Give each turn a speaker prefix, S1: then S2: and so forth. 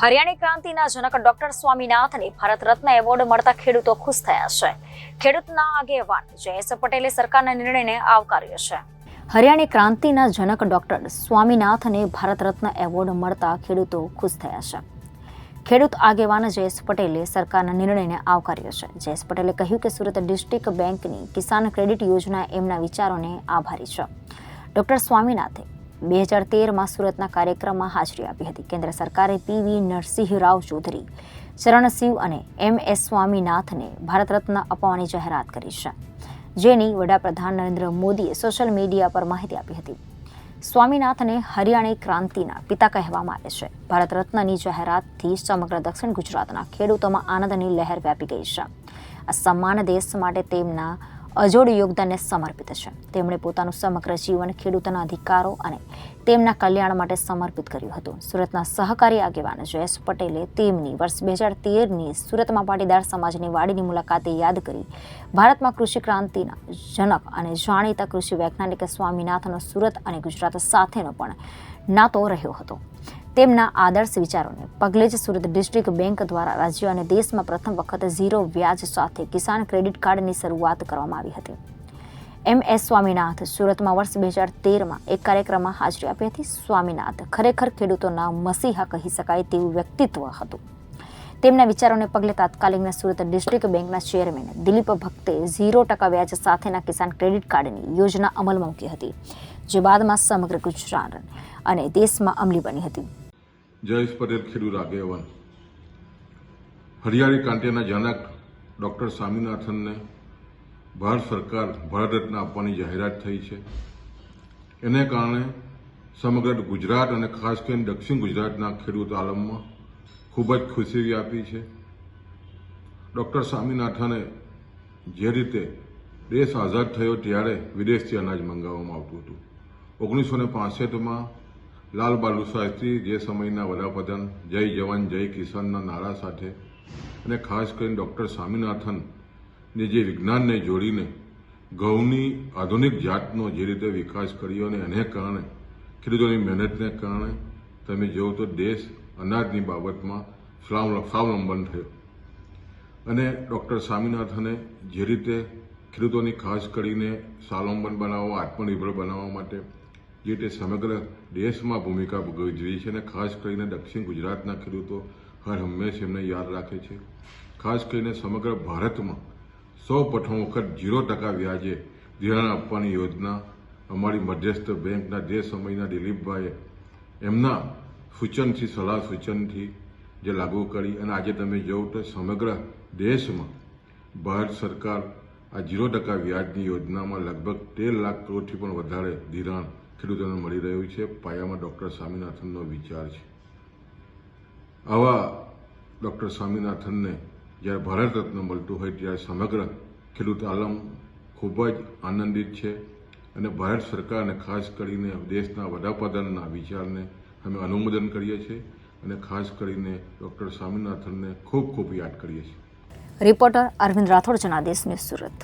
S1: હરિયાણી ક્રાંતિના જનક doctor સ્વામીનાથને Bharat Ratna award મળતા ખેડૂતો ખુશ થયા છે. ખેડૂતના આગેવાન જયેશ પટેલે સરકારના નિર્ણયને આવકાર્યો છે. હરિયાણી ક્રાંતિના જનક ડોક્ટર સ્વામીનાથને ભારત રત્ન એવોર્ડ મળતા ખેડૂતો ખુશ થયા છે. ખેડૂત આગેવાન જયેશ પટેલે સરકારના નિર્ણયને આવકાર્યો છે. જયેશ પટેલે કહ્યું કે સુરત ડિસ્ટ્રિક્ટ બેંકની કિસાન ક્રેડિટ યોજના એમના વિચારોને આભારી છે. ડોક્ટર સ્વામીનાથે બે હજાર તેરમાં સુરતના કાર્યક્રમમાં હાજરી આપી હતી. કેન્દ્ર સરકારે પીવી નરસિંહ રાવ ચૌધરી ચરણસિંહ અને એમ એસ સ્વામીનાથને ભારત રત્ન અપાવવાની જાહેરાત કરી છે. જેની વડાપ્રધાન નરેન્દ્ર મોદીએ સોશિયલ મીડિયા પર માહિતી આપી હતી. સ્વામીનાથને હરિયાણી ક્રાંતિના પિતા કહેવામાં આવે છે. ભારત રત્નની જાહેરાતથી સમગ્ર દક્ષિણ ગુજરાતના ખેડૂતોમાં આનંદની લહેર વ્યાપી ગઈ છે. આ સન્માન દેશ માટે તેમના અજોડ યોગદાનને સમર્પિત છે. તેમણે પોતાનું સમગ્ર જીવન ખેડૂતોના અધિકારો અને તેમના કલ્યાણ માટે સમર્પિત કર્યું હતું. સુરતના સહકારી આગેવાન જયેશ પટેલે તેમની વર્ષ બે હજાર તેરની સુરતમાં પાટીદાર સમાજની વાડીની મુલાકાતે યાદ કરી, ભારતમાં કૃષિ ક્રાંતિના જનક અને જાણીતા કૃષિ વૈજ્ઞાનિક સ્વામીનાથનો સુરત અને ગુજરાત સાથેનો પણ નાતો રહ્યો હતો. તેમના આદર્શ વિચારોને પગલે જ સુરત ડિસ્ટ્રિક્ટ બેંક દ્વારા રાજ્ય અને દેશમાં પ્રથમ વખત ઝીરો વ્યાજ સાથે કિસાન ક્રેડિટ કાર્ડની શરૂઆત કરવામાં આવી હતી. એમ એસ સ્વામીનાથ સુરતમાં વર્ષ બે હજાર તેરમાં એક કાર્યક્રમમાં હાજરી આપી હતી. સ્વામીનાથ ખરેખર ખેડૂતોના મસીહા કહી શકાય તેવું વ્યક્તિત્વ હતું. તેમના વિચારોને પગલે તાત્કાલિકના સુરત ડિસ્ટ્રિક્ટ બેંકના ચેરમેન દિલીપ ભક્તે ઝીરો ટકા વ્યાજ સાથેના કિસાન ક્રેડિટ કાર્ડની યોજના અમલમાં મૂકી હતી, જે બાદમાં સમગ્ર ગુજરાત અને દેશમાં અમલી બની હતી.
S2: જયેશ પટેલ, ખેડૂત આગેવાન. હરિયાળી ક્રાંતિના જનક ડૉક્ટર સ્વામિનાથનને ભારત સરકાર, ભારત રત્ન આપવાની જાહેરાત થઈ છે. એને કારણે સમગ્ર ગુજરાત અને ખાસ કરીને દક્ષિણ ગુજરાતના ખેડૂત આલમમાં ખૂબ જ ખુશી વ્યાપી છે. ડૉક્ટર સ્વામિનાથને જે રીતે દેશ આઝાદ થયો ત્યારે વિદેશથી અનાજ મંગાવવામાં આવતું હતું. ઓગણીસો ને લાલ બહાદુર શાસ્ત્રી જે સમયના વડાપ્રધાન, જય જવાન, જય કિસાનના નારા સાથે અને ખાસ કરીને ડૉક્ટર સ્વામિનાથનને જે વિજ્ઞાનને જોડીને ઘઉંની આધુનિક જાતનો જે રીતે વિકાસ કર્યો અને એને કારણે, ખેડૂતોની મહેનતને કારણે તમે જુઓ તો દેશ અનાજની બાબતમાં સ્વાવલ- સ્વાવલંબન થયો. અને ડૉક્ટર સ્વામિનાથને જે રીતે ખેડૂતોની ખાસ કરીને સ્વાવલંબન બનાવવા, આત્મનિર્ભર બનાવવા માટે જે તે સમગ્ર દેશમાં ભૂમિકા ભજવી છે અને ખાસ કરીને દક્ષિણ ગુજરાતના ખેડૂતો હર હંમેશ એમને યાદ રાખે છે. ખાસ કરીને સમગ્ર ભારતમાં સૌ પ્રથમ વખત ઝીરો ટકા વ્યાજે ધિરાણ આપવાની યોજના અમારી મધ્યસ્થ બેંકના જે સમયના દિલીપભાઈએ એમના સૂચનથી, સલાહ સૂચનથી જે લાગુ કરી અને આજે તમે જોવો તો સમગ્ર દેશમાં ભારત સરકાર આ ઝીરો ટકા વ્યાજની યોજનામાં લગભગ તેર લાખ કરોડથી પણ વધારે ધિરાણ ખેડૂતોને મળી રહ્યું છે. પાયામાં ડૉક્ટર સ્વામિનાથનનો વિચાર છે. આવા ડૉક્ટર સ્વામિનાથનને જ્યારે ભારત રત્ન મળતું હોય ત્યારે સમગ્ર ખેડૂત આલમ ખૂબ જ આનંદિત છે અને ભારત સરકારને ખાસ કરીને દેશના વડાપ્રધાનના વિચારને અમે અનુમોદન કરીએ છીએ અને ખાસ કરીને ડૉક્ટર સ્વામિનાથનને ખૂબ ખૂબ યાદ કરીએ છીએ.
S1: Reporter Arvind Rathod Janadesh news Surat.